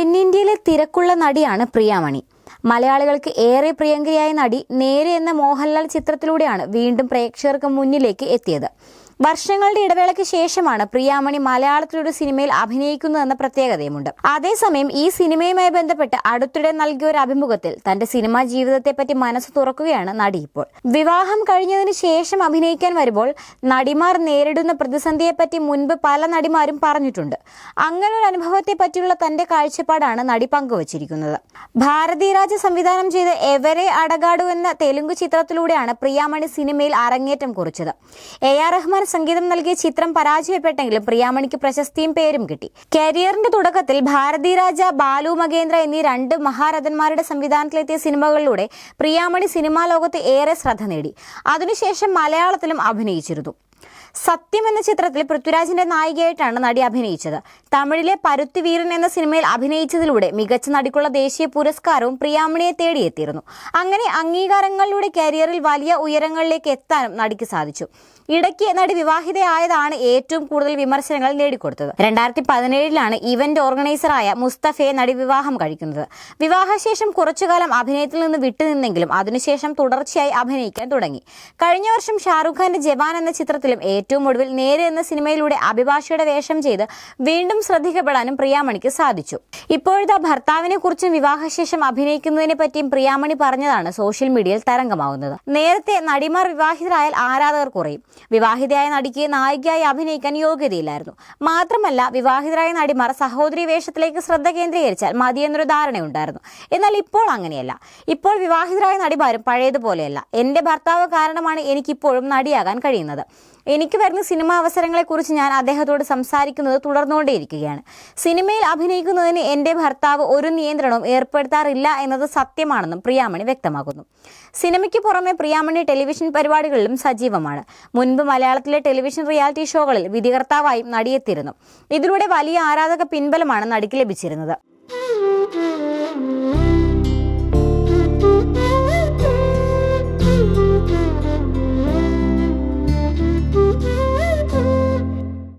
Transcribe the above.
തെന്നിന്ത്യയിലെ തിരക്കുള്ള നടിയാണ് പ്രിയാമണി. മലയാളികൾക്ക് ഏറെ പ്രിയങ്കരിയായ നടി നേരെ എന്ന മോഹൻലാൽ ചിത്രത്തിലൂടെയാണ് വീണ്ടും പ്രേക്ഷകർക്ക് മുന്നിലേക്ക് എത്തിയത്. വർഷങ്ങളുടെ ഇടവേളയ്ക്ക് ശേഷമാണ് പ്രിയാമണി മലയാളത്തിലൊരു സിനിമയിൽ അഭിനയിക്കുന്നതെന്ന പ്രത്യേകതയുമുണ്ട്. അതേസമയം ഈ സിനിമയുമായി ബന്ധപ്പെട്ട് അടുത്തിടെ നൽകിയ ഒരു അഭിമുഖത്തിൽ തന്റെ സിനിമാ ജീവിതത്തെപ്പറ്റി മനസ്സ് തുറക്കുകയാണ് നടി ഇപ്പോൾ. വിവാഹം കഴിഞ്ഞതിന് ശേഷം അഭിനയിക്കാൻ വരുമ്പോൾ നടിമാർ നേരിടുന്ന പ്രതിസന്ധിയെപ്പറ്റി മുൻപ് പല നടിമാരും പറഞ്ഞിട്ടുണ്ട്. അങ്ങനെ ഒരു അനുഭവത്തെ പറ്റിയുള്ള തന്റെ കാഴ്ചപ്പാടാണ് നടി പങ്കുവച്ചിരിക്കുന്നത്. ഭാരതിരാജ സംവിധാനം ചെയ്ത എവരെ അടകാടു എന്ന തെലുങ്ക് ചിത്രത്തിലൂടെയാണ് പ്രിയാമണി സിനിമയിൽ അരങ്ങേറ്റം കുറിച്ചത്. എ ആർ റഹ്മാൻ സംഗീതം നൽകിയ ചിത്രം പരാജയപ്പെട്ടെങ്കിലും പ്രിയാമണിക്ക് പ്രശസ്തിയും പേരും കിട്ടി. കരിയറിന്റെ തുടക്കത്തിൽ ഭാരതിരാജ ബാലു മഹേന്ദ്ര എന്നീ രണ്ട് മഹാരഥന്മാരുടെ സംവിധാനത്തിലെത്തിയ സിനിമകളിലൂടെ പ്രിയാമണി സിനിമാ ലോകത്ത് ഏറെ ശ്രദ്ധ നേടി. അതിനുശേഷം മലയാളത്തിലും അഭിനയിച്ചിരുന്നു. സത്യം എന്ന ചിത്രത്തിൽ പൃഥ്വിരാജിന്റെ നായികയായിട്ടാണ് നടി അഭിനയിച്ചത്. തമിഴിലെ പരുത്തി വീരൻ എന്ന സിനിമയിൽ അഭിനയിച്ചതിലൂടെ മികച്ച നടിക്കുള്ള ദേശീയ പുരസ്കാരവും പ്രിയാമണിയെ തേടിയെത്തിയിരുന്നു. അങ്ങനെ അംഗീകാരങ്ങളിലൂടെ കരിയറിൽ വലിയ ഉയരങ്ങളിലേക്ക് എത്താനും നടിക്ക് സാധിച്ചു. ഇടയ്ക്ക് നടി വിവാഹിതയായതാണ് ഏറ്റവും കൂടുതൽ വിമർശനങ്ങൾ നേടിക്കൊടുത്തത്. രണ്ടായിരത്തി പതിനേഴിലാണ് ഇവന്റ് ഓർഗനൈസറായ മുസ്തഫയെ നടി വിവാഹം കഴിക്കുന്നത്. വിവാഹശേഷം കുറച്ചുകാലം അഭിനയത്തിൽ നിന്ന് വിട്ടുനിന്നെങ്കിലും അതിനുശേഷം തുടർച്ചയായി അഭിനയിക്കാൻ തുടങ്ങി. കഴിഞ്ഞ വർഷം ഷാറുഖ് ഖാന്റെ ജവാൻ എന്ന ചിത്രത്തിലും ഏറ്റവും ഒടുവിൽ നേരെ എന്ന സിനിമയിലൂടെ അഭിഭാഷയുടെ വേഷം ചെയ്ത് വീണ്ടും ശ്രദ്ധിക്കപ്പെടാനും പ്രിയാമണിക്ക് സാധിച്ചു. ഇപ്പോഴത്തെ ഭർത്താവിനെ കുറിച്ചും വിവാഹശേഷം അഭിനയിക്കുന്നതിനെ പറ്റിയും പ്രിയാമണി പറഞ്ഞതാണ് സോഷ്യൽ മീഡിയയിൽ തരംഗമാവുന്നത്. നേരത്തെ നടിമാർ വിവാഹിതരായാൽ ആരാധകർ കുറയും. വിവാഹിതയായ നടിക്ക് നായികയായി അഭിനയിക്കാൻ യോഗ്യതയില്ലായിരുന്നു. മാത്രമല്ല വിവാഹിതരായ നടിമാർ സഹോദരി വേഷത്തിലേക്ക് ശ്രദ്ധ കേന്ദ്രീകരിച്ചാൽ മതിയെന്നൊരു ധാരണയുണ്ടായിരുന്നു. എന്നാൽ ഇപ്പോൾ അങ്ങനെയല്ല. ഇപ്പോൾ വിവാഹിതരായ നടിമാരും പഴയതുപോലെയല്ല. എന്റെ ഭർത്താവ് കാരണമാണ് എനിക്കിപ്പോഴും നടിയാകാൻ കഴിയുന്നത്. എനിക്ക് വരുന്ന സിനിമാ അവസരങ്ങളെക്കുറിച്ച് ഞാൻ അദ്ദേഹത്തോട് സംസാരിക്കുന്നത് തുടർന്നുകൊണ്ടേയിരിക്കുകയാണ്. സിനിമയിൽ അഭിനയിക്കുന്നതിന് എന്റെ ഭർത്താവ് ഒരു നിയന്ത്രണവും ഏർപ്പെടുത്താറില്ല എന്നത് സത്യമാണെന്നും പ്രിയാമണി വ്യക്തമാക്കുന്നു. സിനിമയ്ക്ക് പുറമെ പ്രിയാമണി ടെലിവിഷൻ പരിപാടികളിലും സജീവമാണ്. മുൻപ് മലയാളത്തിലെ ടെലിവിഷൻ റിയാലിറ്റി ഷോകളിൽ വിധികർത്താവായും നടിയെത്തിയിരുന്നു. ഇതിലൂടെ വലിയ ആരാധക പിൻബലമാണ് നടിക്ക് ലഭിച്ചിരുന്നത്.